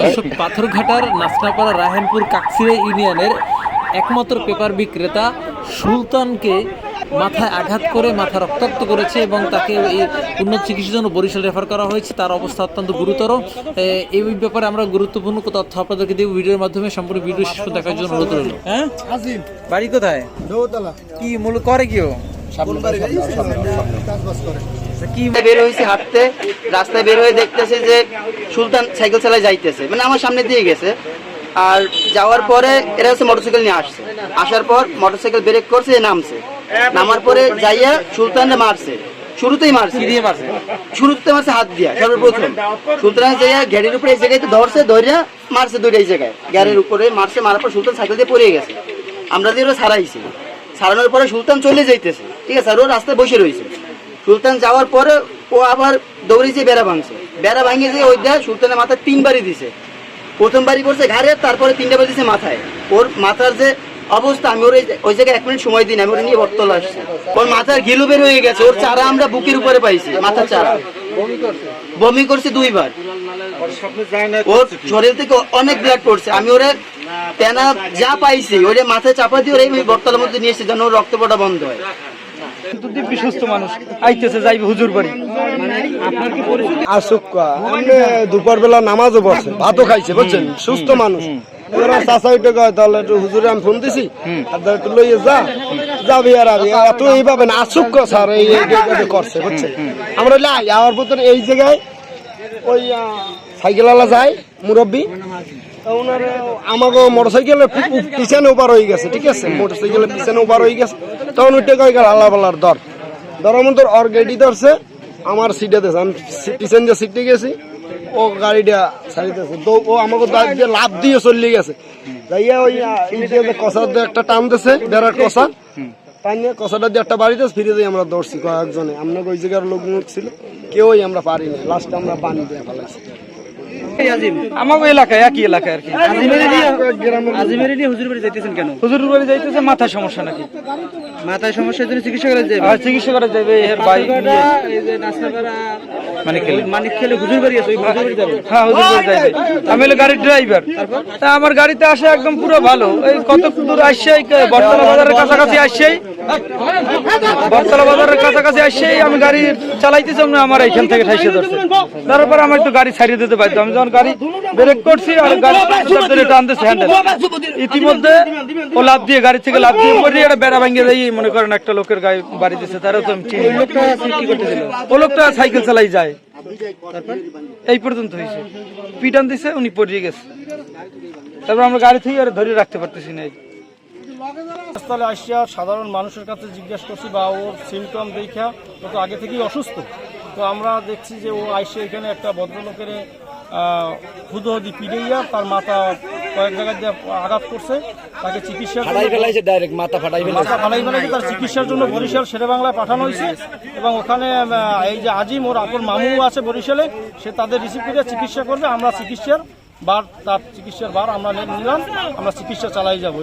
দর্শক পাথরঘাটার নাসনাপাড়া রায়হানপুর কাকসিরা ইউনিয়নের একমাত্র পেপার বিক্রেতা সুলতানকে মাথায় আঘাত করে মাথা রক্তাক্ত করেছে এবং তাকে এই উন্নত চিকিৎসার জন্য বরিশাল রেফার করা হয়েছে। তার অবস্থা অত্যন্ত গুরুতর। এই ব্যাপারে আমরা গুরুত্বপূর্ণ তথ্য আপনাদেরকে দেব ভিডিওর মাধ্যমে। সম্পূর্ণ ভিডিও শেষ দেখার জন্য অনুরোধ রইল। হ্যাঁ? বাড়ি কোথায়? কি মূল করে কি ও? কি বের হয়েছে হাঁটতে রাস্তায় বের হয়ে দেখতেছে যে সুলতান সাইকেল চালায় যাইতেছে। মানে আমার সামনে দিয়ে গেছে। আর যাওয়ার পরে এরা হচ্ছে মোটরসাইকেল নিয়ে আসছে। আসার পর মোটরসাইকেল ব্রেক করছে নামছে। নামার পরে যাইয়া সুলতানরে মারছে। শুরুতেই মারছে। দিয়ে মারছে? শুরুতে মারছে হাত দিয়া সর্বপ্রথম। সুলতান যাইয়া গাড়ির উপরে এই জায়গায় ধরছে ধরিয়া মারছে দুইটা এই জায়গায়। উপরে মারছে মারার পর সুলতান সাইকেল দিয়ে পড়ে গেছে। আমরা দিয়ে ওরা ছাড়াইছি ছাড়ানোর পরে সুলতান চলে যাইতেছে। ঠিক আছে আর ও রাস্তায় বসে রয়েছে। সুলতান যাওয়ার পরে ও আবার দৌড়িয়েছে বেড়া ভাঙছে। বেড়া ভাঙিয়ে যে ওই দেয় সুলতানের মাথায় তিনবারই দিছে। প্রথম বাড়ি করছে ঘাড়ে তারপরে তিনটা বাড়ি দিছে মাথায়। ওর মাথার যে অবস্থা আমি ওর ওই জায়গায় এক মিনিট সময় দিন আমি ওর নিয়ে বটতলা আসছি। ওর মাথার ঘিলু বের হয়ে গেছে ওর চারা আমরা বুকের উপরে পাইছি মাথার চারা। বমি করছে? দুইবার। ওর শরীর থেকে অনেক ব্লাড পড়ছে। আমি ওরে তেনা যা পাইছি ওরে মাথায় চাপা দিয়ে ওরে এই বটতলার মধ্যে নিয়ে এসেছি যেন ওর রক্ত পড়া বন্ধ হয়। দিব্যি সুস্থ মানুষ। আইতেছে যাইবে হুজুর বাড়ি। আসুক দুপুর বেলা নামাজও পড়ছে ভাতও খাইছে বুঝছেন? সুস্থ মানুষ। ওরা চাচা উঠে কয় তাহলে একটু হুজুরে আমি ফোন দিছি আর একটু লইয়ে যা। যাবি আর আমি এত এইভাবে না আসুক ক স্যার এই এই করছে বুঝছেন? আমরা লাই আমার ভিতরে এই জায়গায় ওই সাইকেলওয়ালা যায় মুরব্বী। ওনার আমাকে মোটরসাইকেলের পিছনে ওপার হয়ে গেছে, ঠিক আছে? মোটরসাইকেলের পিছনে ওপার হয়ে গেছে। তখন উঠে কয় গেল, আল্লাহ পাল্লার দর। ধরার মধ্যে ওর গাড়ি ধরছে, আমার সিটে দিয়েছে আমি পিছন দিয়ে সিটে গেছি, ও গাড়িটা ছাড়িতেছে। তো ও আমাকে দিয়ে লাভ দিয়ে চলে গেছে। যাইয়া ওই কষা দিয়ে একটা টান দিছে, বেড়ার কষা। টান নিয়ে কষাটা দিয়ে একটা বাড়িতে ফিরে যাই আমরা দৌড়ছি কয়েকজনে। আপনাকে ওই জায়গার লোক ছিল। কেউই আমরা লাস্টে আমরা পানি দিয়ে ফেলাইছি। আমাকে এলাকায় একই এলাকায় আর কি। আজিমেরে নিয়ে হুজুর বাড়ি যাইতেছেন কেন? হুজুর বাড়ি যাইতেছে মাথায় সমস্যা নাকি? মাথায় সমস্যার জন্য চিকিৎসা করে যাবে? আর চিকিৎসা করে যাবে এর ভাই এই যে নাসনাপাড়া মানিক খেলে হুজুর বাড়ি আছে ওই হুজুর বাড়ি যাবে? হ্যাঁ হুজুর বাড়ি যাইবে। আমি হলো গাড়ির ড্রাইভার তা আমার গাড়িতে আসে একদম পুরো ভালো। এই কত দূর আসছে বটতলা বাজারের কাছাকাছি আসছেই। বাজারের কাছাকাছি আমি গাড়ি আমার এইখান থেকে ঠাইসে ধরছে। তারপর আমার একটু গাড়ি ছাড়িয়ে দিতে পারতো আমি যখন গাড়ি ব্রেক করছি, আর গাড়ি টানতেছে হ্যান্ডেল ইতিমধ্যে ও লাভ দিয়ে, গাড়ি থেকে লাভ দিয়ে পড়ে একটা বেড়া ভাঙিয়ে যাই মনে করেন একটা লোকের গায়ে বাড়ি দিচ্ছে তারও তো আমি চিনি ও লোকটা সাইকেল চালাই যায়। এই পর্যন্ত হয়েছে। পিটান দিছে, উনি পড়িয়ে গেছে। তারপর আমরা গাড়ি থেকে আর ধরে রাখতে পারতেছি না। হাসপাতালে আসিয়া সাধারণ মানুষের কাছে জিজ্ঞেস করছি বা ওর সিমটম দেখা ও তো আগে থেকেই অসুস্থ। তো আমরা দেখছি যে ও আইসে এখানে একটা ভদ্রলোকের হুদহদি পিড়াইয়া তার মাথা কয়েক জায়গায় দিয়ে আঘাত করছে। তাকে চিকিৎসা ডাইরেক্ট মাথা ফাটাই মাথা ফালাই ফেলেছে তার চিকিৎসার জন্য বরিশাল শেরে বাংলায় পাঠানো হয়েছে এবং ওখানে এই যে আজিম ওর আপন মামু আছে বরিশালে সে তাদের রিসিভ করে চিকিৎসা করবে। আমরা চিকিৎসার বার তার চিকিৎসার বার আমরা নিলাম আমরা চিকিৎসা চালাই যাব।